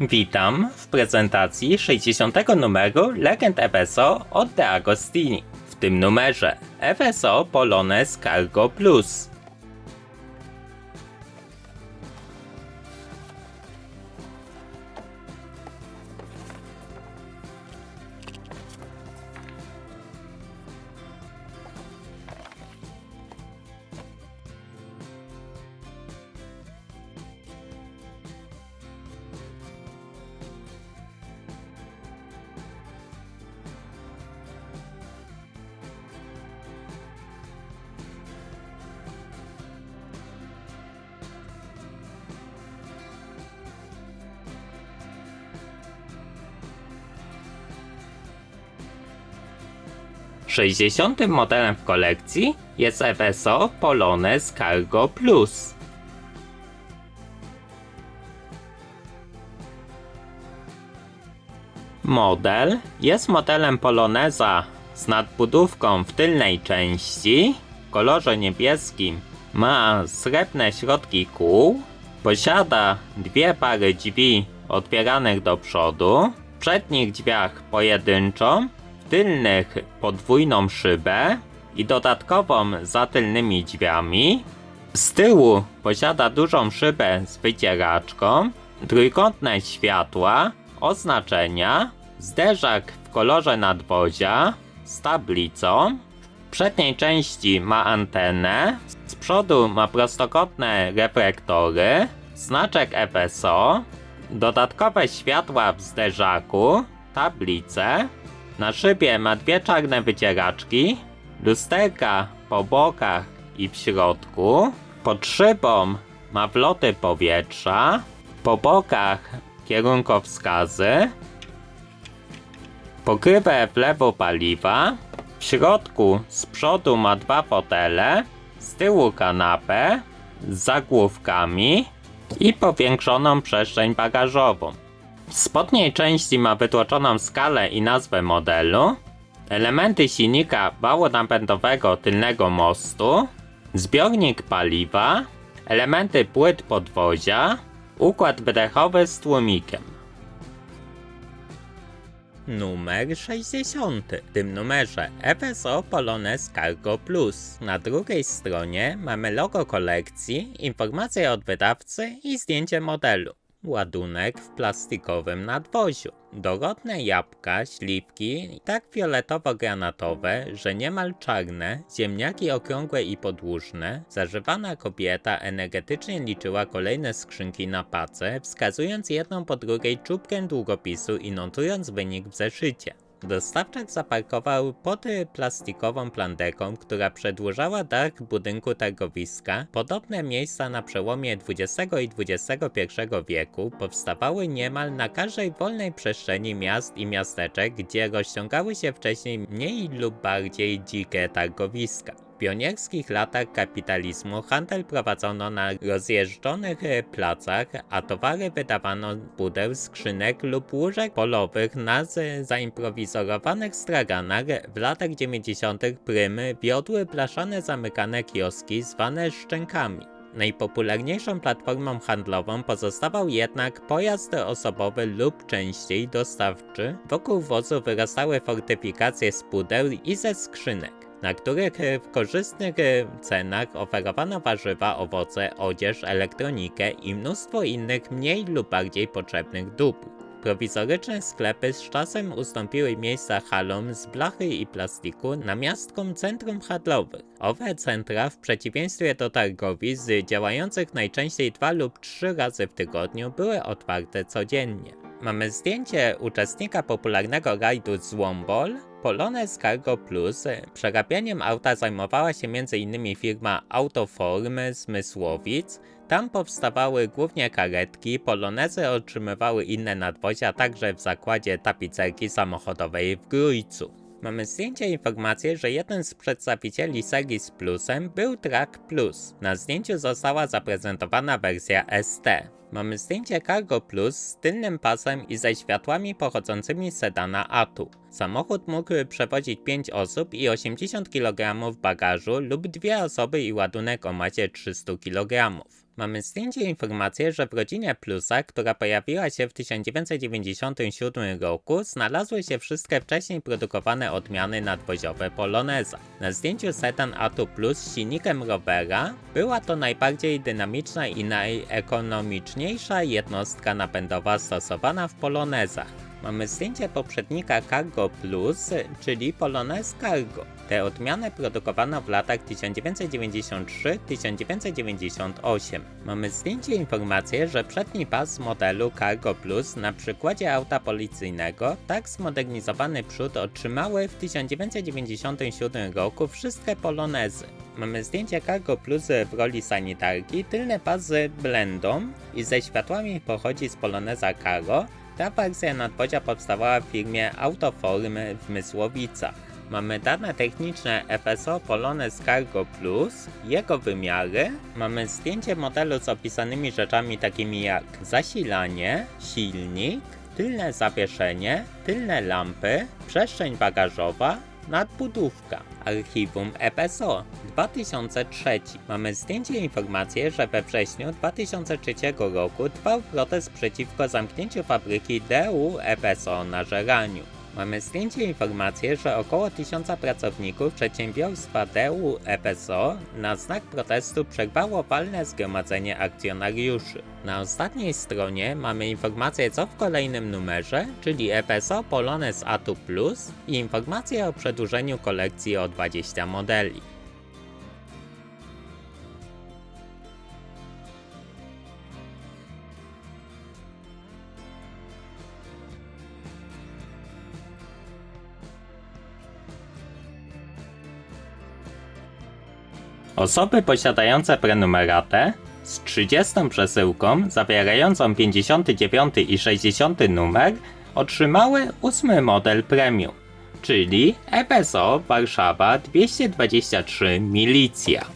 Witam w prezentacji 60. numeru Legend FSO od De Agostini. W tym numerze FSO Polones Cargo Plus. Sześćdziesiątym modelem w kolekcji jest FSO Polones Cargo Plus. Model jest modelem Poloneza z nadbudówką w tylnej części w kolorze niebieskim. Ma srebrne środki kół, posiada dwie pary drzwi otwieranych do przodu, w przednich drzwiach pojedynczą, tylnych podwójną szybę i dodatkową za tylnymi drzwiami. Z tyłu posiada dużą szybę z wycieraczką, trójkątne światła, oznaczenia, zderzak w kolorze nadwozia z tablicą. W przedniej części ma antenę, z przodu ma prostokątne reflektory, znaczek FSO, dodatkowe światła w zderzaku, tablicę. Na szybie ma dwie czarne wycieraczki, lusterka po bokach i w środku. Pod szybą ma wloty powietrza, po bokach kierunkowskazy, pokrywę wlewu paliwa, w środku z przodu ma dwa fotele, z tyłu kanapę z zagłówkami i powiększoną przestrzeń bagażową. W spodniej części ma wytłoczoną skalę i nazwę modelu, elementy silnika wału napędowego tylnego mostu, zbiornik paliwa, elementy płyt podwozia, układ wydechowy z tłumikiem. Numer 60. W tym numerze FSO Polones Cargo Plus. Na drugiej stronie mamy logo kolekcji, informacje od wydawcy i zdjęcie modelu. Ładunek w plastikowym nadwoziu. Dorodne jabłka, śliwki, tak fioletowo-granatowe, że niemal czarne, ziemniaki okrągłe i podłużne. Zażywana kobieta energetycznie liczyła kolejne skrzynki na pace, wskazując jedną po drugiej czubkę długopisu i notując wynik w zeszycie. Dostawczak zaparkował pod plastikową plandeką, która przedłużała dach budynku targowiska. Podobne miejsca na przełomie XX i XXI wieku powstawały niemal na każdej wolnej przestrzeni miast i miasteczek, gdzie rozciągały się wcześniej mniej lub bardziej dzikie targowiska. W pionierskich latach kapitalizmu handel prowadzono na rozjeżdżonych placach, a towary wydawano z pudeł, skrzynek lub łóżek polowych na z- zaimprowizowanych straganach. W latach 90. prymy wiodły blaszane zamykane kioski zwane szczękami. Najpopularniejszą platformą handlową pozostawał jednak pojazd osobowy lub częściej dostawczy. Wokół wozu wyrastały fortyfikacje z pudeł i ze skrzynek na których e, w korzystnych e, cenach oferowano warzywa, owoce, odzież, elektronikę i mnóstwo innych mniej lub bardziej potrzebnych dóbr. Prowizoryczne sklepy z czasem ustąpiły miejsca halom z blachy i plastiku namiastkom centrum handlowych. Owe centra, w przeciwieństwie do targowisk działających najczęściej dwa lub trzy razy w tygodniu, były otwarte codziennie. Mamy zdjęcie uczestnika popularnego rajdu Złombol, Polones Cargo Plus. Przerabianiem auta zajmowała się m.in. firma Autoform z Mysłowic. Tam powstawały głównie karetki, polonezy otrzymywały inne nadwozia, także w zakładzie tapicerki samochodowej w Grójcu. Mamy zdjęcie informację, że jeden z przedstawicieli serii z Plusem był Track Plus. Na zdjęciu została zaprezentowana wersja ST. Mamy zdjęcie Cargo Plus z tylnym pasem i ze światłami pochodzącymi z sedana Atu. Samochód mógł przewozić 5 osób i 80 kg bagażu lub dwie osoby i ładunek o masie 300 kg. Mamy zdjęcie i informację, że w rodzinie Plusa, która pojawiła się w 1997 roku, znalazły się wszystkie wcześniej produkowane odmiany nadwoziowe Poloneza. Na zdjęciu sedan Atu Plus z silnikiem Rovera była to najbardziej dynamiczna i najekonomiczniejsza jednostka napędowa stosowana w Polonezach. Mamy zdjęcie poprzednika Cargo Plus, czyli Polones Cargo. Te odmiany produkowano w latach 1993-1998. Mamy zdjęcie informację, że przedni pas modelu Cargo Plus na przykładzie auta policyjnego, tak zmodernizowany przód otrzymały w 1997 roku wszystkie Polonezy. Mamy zdjęcie Cargo Plus w roli sanitarki, tylny pas z blendą i ze światłami pochodzi z Poloneza Cargo, ta wersja nadwozia powstawała w firmie Autoform w Mysłowicach. Mamy dane techniczne FSO Polones Cargo Plus, jego wymiary, mamy zdjęcie modelu z opisanymi rzeczami takimi jak zasilanie, silnik, tylne zawieszenie, tylne lampy, przestrzeń bagażowa, nadbudówka. Archiwum FSO 2003. Mamy zdjęcie informację, że we wrześniu 2003 roku trwał protest przeciwko zamknięciu fabryki DU FSO na Żeraniu. Mamy zdjęcie i informację, że około 1000 pracowników przedsiębiorstwa DU FSO na znak protestu przerwało walne zgromadzenie akcjonariuszy. Na ostatniej stronie mamy informację co w kolejnym numerze, czyli FSO Polones Atu Plus i informację o przedłużeniu kolekcji o 20 modeli. Osoby posiadające prenumeratę z 30 przesyłką zawierającą 59 i 60 numer otrzymały 8 model premium, czyli FSO Warszawa 223 Milicja.